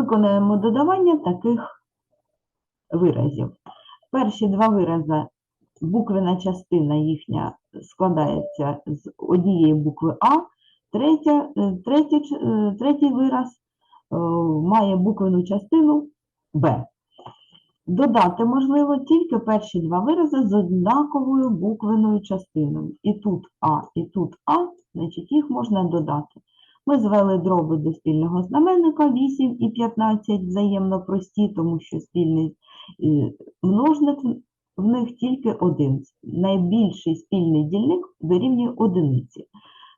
виконуємо додавання таких виразів. Перші два вирази, буквена частина їхня складається з однієї букви А, третя, е, третя, ч- е, третій вираз е, має буквену частину Б. Додати можливо тільки перші два вирази з однаковою буквеною частиною. І тут А, і тут А, значить їх можна додати. Ми звели дроби до спільного знаменника 8 і 15 взаємно прості, тому що спільний е, множник в них тільки один. Найбільший спільний дільник дорівнює одиниці.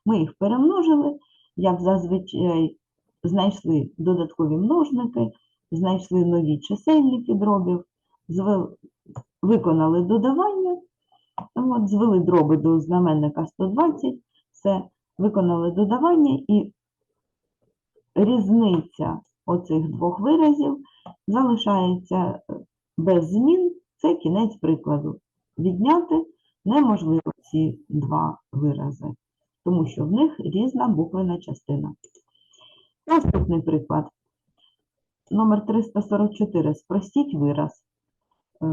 Ми їх перемножили, як зазвичай знайшли додаткові множники, знайшли нові чисельники дробів, звели, виконали додавання, от, звели дроби до знаменника 120, все, виконали додавання і різниця оцих двох виразів залишається е, без змін. Це кінець прикладу. Відняти неможливо ці два вирази, тому що в них різна буквена частина. Наступний приклад. Номер 344. Спростіть вираз. Е,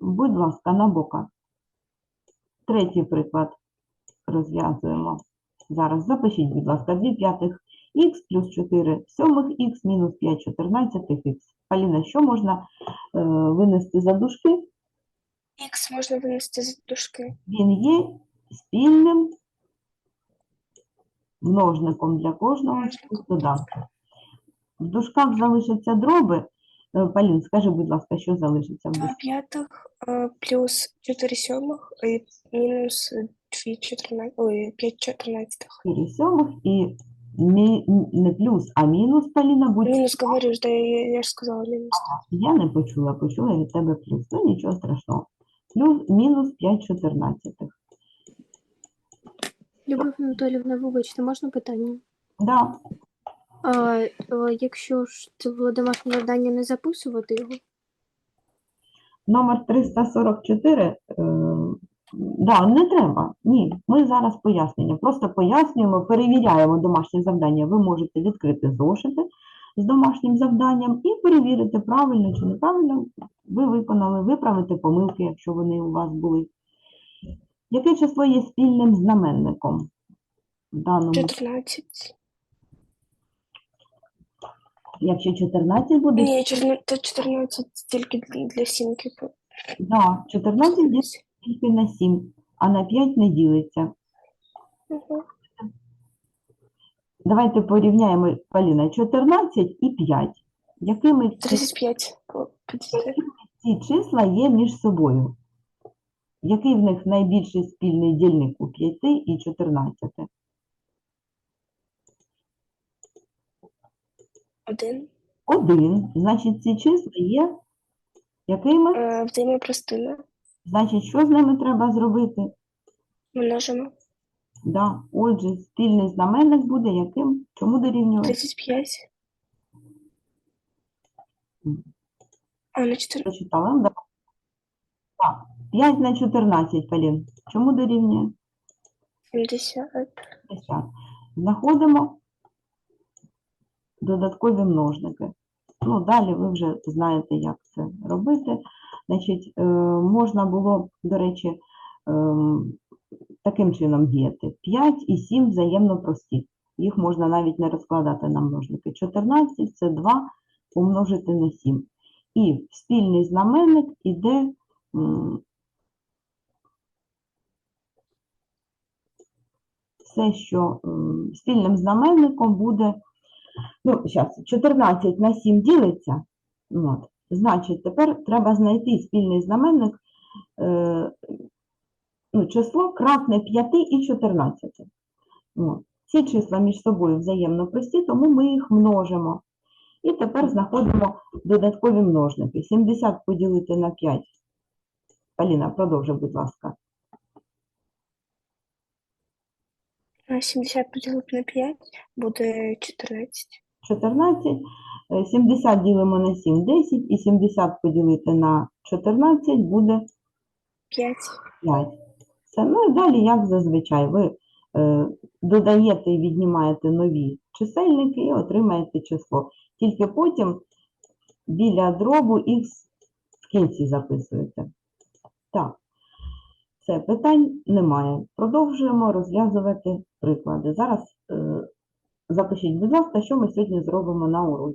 Будь ласка, на бока. Третій приклад розв'язуємо. Зараз запишіть, будь ласка, 2 п'ятих х плюс 4 сьомих х мінус 5 чотирнадцятих х. Поліна, що можна е, винести за дужки? Х можна винести з дужки. Він є спільним множником для кожного з. В дужках залишаться дроби. Е, Полін, скажи, будь ласка, що залишиться в 2 дужках? п'ятих е, плюс 4 сьомих і мінус 2 чотирнадцятих, ой, 5 чотирнадцятих. 4 сьомих і мі- м- не плюс, а мінус, Поліна, будь Мінус говорю, да, я, я ж сказала мінус. Я не почула, почула від тебе плюс. Ну нічого страшного. Плюс мінус 5 чотирнадцятих. Любов Анатолівна, вибачте, можна питання? Да. А, е, якщо ж це було домашнє завдання, не записувати його? Номер 344. Е, да, не треба. Ні, ми зараз пояснення. Просто пояснюємо, перевіряємо домашнє завдання. Ви можете відкрити зошити з домашнім завданням і перевірити, правильно чи неправильно ви виконали, виправити помилки, якщо вони у вас були. Яке число є спільним знаменником? В даному 14. Якщо 14 буде, Ні, 14, то 14 тільки для, сімки. да, 14 ділиться тільки на 7, а на 5 не ділиться. Угу. Давайте порівняємо, Поліна, 14 і 5. Якими ці, 35. Ці числа є між собою? Який в них найбільший спільний дільник у 5 і 14? Один. Один. Значить, ці числа є якими? Е, взаємопростина. Значить, що з ними треба зробити? Множимо. Да. Отже, спільний знаменник буде яким? Чому дорівнює? 35. А, на 4. Прочитала? Да. Так, 5 на 14, Полін. Чому дорівнює? 70. 50. Знаходимо додаткові множники. Ну, далі ви вже знаєте, як це робити. Значить, е, можна було, до речі, ем, таким чином діяти. 5 і 7 взаємно прості. Їх можна навіть не розкладати на множники. 14 – це 2 помножити на 7. І в спільний знаменник іде все, що спільним знаменником буде, ну, зараз, 14 на 7 ділиться, от, значить, тепер треба знайти спільний знаменник, е, ну, число кратне 5 і 14. От. Ці числа між собою взаємно прості, тому ми їх множимо. І тепер знаходимо додаткові множники. 70 поділити на 5. Поліна, продовжуй, будь ласка. 70 поділити на 5 буде 14. 14, е, 70 ділимо на 7, 10, і 70 поділити на 14 буде 5. 5. Все. Ну і далі, як зазвичай, ви е, додаєте і віднімаєте нові чисельники і отримаєте число. Тільки потім біля дробу х в кінці записуєте. Так, все, питань немає. Продовжуємо розв'язувати приклади. Зараз е, запишіть, будь ласка, що ми сьогодні зробимо на уроці.